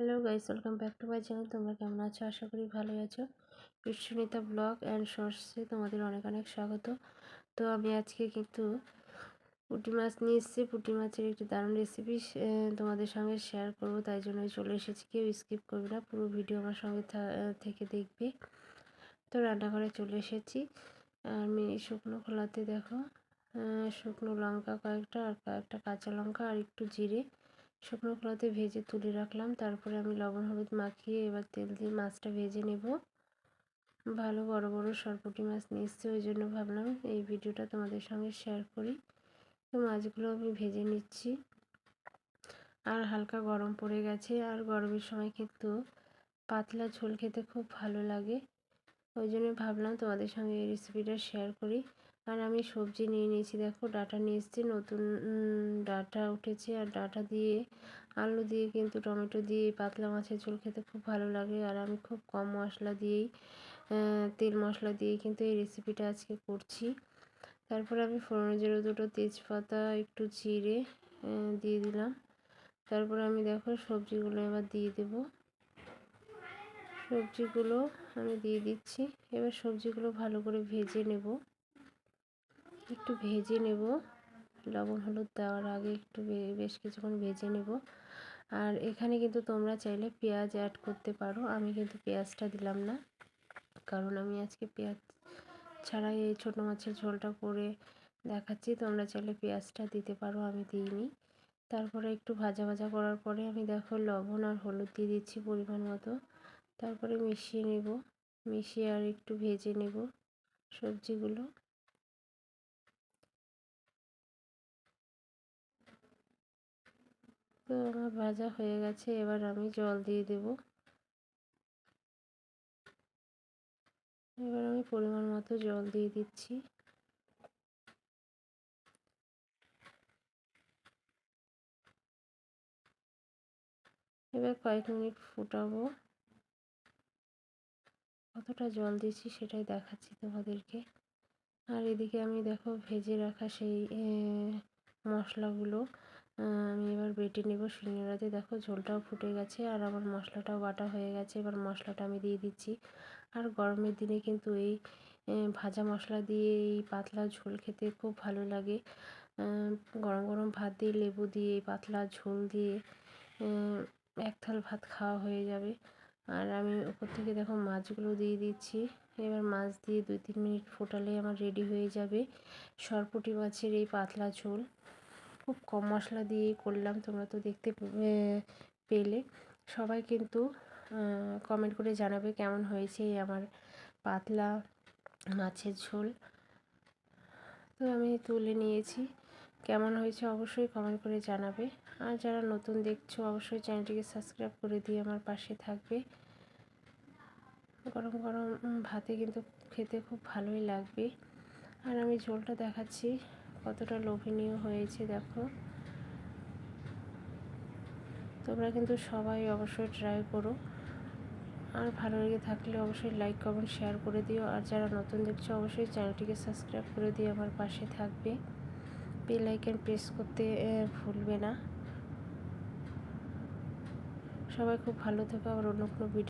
Hello guys, welcome back to my channel. তোমরা কেমন আছো? আশা করি ভালোই আছো। বিশ্বনীতা ব্লগ অ্যান্ড শর্টসে তোমাদের অনেক অনেক স্বাগত। তো আমি আজকে কিন্তু পুঁটি মাছ নিয়ে এসেছি। পুঁটি মাছের একটি দারুণ রেসিপি তোমাদের সঙ্গে শেয়ার করব। তাই জন্য চলে এসেছি, কেউ স্কিপ করবে না। পুরো ভিডিও আমার সঙ্গে থেকে দেখবে। তো রান্নাঘরে চলে এসেছি। আমি শুকনো খোলাতে দেখো শুকনো লঙ্কা কয়েকটা আর কয়েকটা কাঁচা লঙ্কা আর একটু জিরে। শুকনো কড়াতে ভেজে তুলে রাখলাম। তারপরে আমি লবণ, হলুদ মাখিয়ে এবার তেল দিয়ে মাছটা ভেজে নেব। ভালো বড় বড় সরপুটি মাছ এসছে ওই জন্য ভাবলাম এই ভিডিওটা তোমাদের সঙ্গে শেয়ার করি। তো মাছগুলো আমি ভেজে নিচ্ছি। আর হালকা গরম পড়ে গেছে, আর গরমের সময় কিন্তু পাতলা ঝোল খেতে খুব ভালো লাগে। ওই জন্য ভাবলাম তোমাদের সঙ্গে এই রেসিপিটা শেয়ার করি। আর আমি সবজি নিয়ে নিয়েছি, দেখো ডাটা নিয়ে এসেছি, নতুন ডাটা উঠেছে আর ডাটা দিয়ে আলু দিয়ে কিন্তু টমেটো দিয়ে পাতলা মাছের ঝোল খেতে খুব ভালো লাগে। আর আমি খুব কম মশলা দিয়েই তেল মশলা দিয়ে কিন্তু এই রেসিপিটা আজকে করছি। তারপর আমি ফোড়ন জিরো দুটো তেজপাতা, একটু চিড়ে দিয়ে দিলাম। তারপর আমি দেখো সবজিগুলো এবার দিয়ে দেব। সবজিগুলো আমি দিয়ে দিচ্ছি। এবার সবজিগুলো ভালো করে ভেজে নেব। একটু ভেজে নেব। লবণ, হলুদ দেওয়ার আগে একটু বেশ কিছুক্ষণ ভেজে নেব। আর এখানে কিন্তু তোমরা চাইলে পেঁয়াজ অ্যাড করতে পারো। আমি কিন্তু পেঁয়াজটা দিলাম না। কারণ আমি আজকে পেঁয়াজ ছাড়াই এই ছোটো মাছের ঝোলটা করে দেখাচ্ছি। তোমরা চাইলে পেঁয়াজটা দিতে পারো, আমি দিইনি। তারপরে একটু ভাজা ভাজা করার পরে আমি দেখো লবণ আর হলুদ দিয়ে দিচ্ছি পরিমাণ মতো। তারপরে মিশিয়ে নেব। মিশিয়ে আর একটু ভেজে নেব সবজিগুলো। তো আমার ভাজা হয়ে গেছে, এবার আমি জল দিয়ে দেব। এবার আমি পরিমাণ মতো জল দিয়ে দিচ্ছি। এবার কয়েক মিনিট ফুটাবো। কতটা জল দিয়েছি সেটাই দেখাচ্ছি তোমাদেরকে। আর এদিকে আমি দেখো ভেজে রাখা সেই মশলাগুলো। আমি এবার বেটে নেব শিলনোড়াতে দেখো, ঝোলটাও ফুটে গেছে আর আমার মশলাটাও বাটা হয়ে গেছে। এবার মশলাটা আমি দিয়ে দিচ্ছি। আর গরমের দিনে কিন্তু এই ভাজা মশলা দিয়ে এই পাতলা ঝোল খেতে খুব ভালো লাগে। গরম গরম ভাত দিয়ে, লেবু দিয়ে, পাতলা ঝোল দিয়ে এক থাল ভাত খাওয়া হয়ে যাবে। আর আমি ওপর থেকে দেখো মাছগুলো দিয়ে দিচ্ছি। এবার মাছ দিয়ে দুই তিন মিনিট ফোটালে আমার রেডি হয়ে যাবে সরপুটি মাছের এই পাতলা ঝোল। খুব কম মশলা দিয়েই করলাম, তোমরা তো দেখতে পেলে। সবাই কিন্তু কমেন্ট করে জানাবে কেমন হয়েছে আমার পাতলা মাছের ঝোল। তো আমি তুলে নিয়েছি। কেমন হয়েছে অবশ্যই কমেন্ট করে জানাবে। আর যারা নতুন দেখছ, অবশ্যই চ্যানেলটিকে সাবস্ক্রাইব করে দিয়ে আমার পাশে থাকবে। গরম গরম ভাতে কিন্তু খেতে খুব ভালোই লাগবে। আর আমি ঝোলটা দেখাচ্ছি। কতটা লোভনীয় হয়েছে দেখো। তোমরা কিন্তু সবাই অবশ্যই ট্রাই করো। আর ভালো লেগে থাকলে অবশ্যই লাইক কমেন্ট শেয়ার করে দিও। আর যারা নতুন দেখছ, অবশ্যই চ্যানেলটিকে সাবস্ক্রাইব করে দিয়ে আমার পাশে থাকবে। বেল আইকন প্রেস করতে ভুলবে না। সবাই খুব ভালো থেকো। আবার অন্য কোনো ভিডিও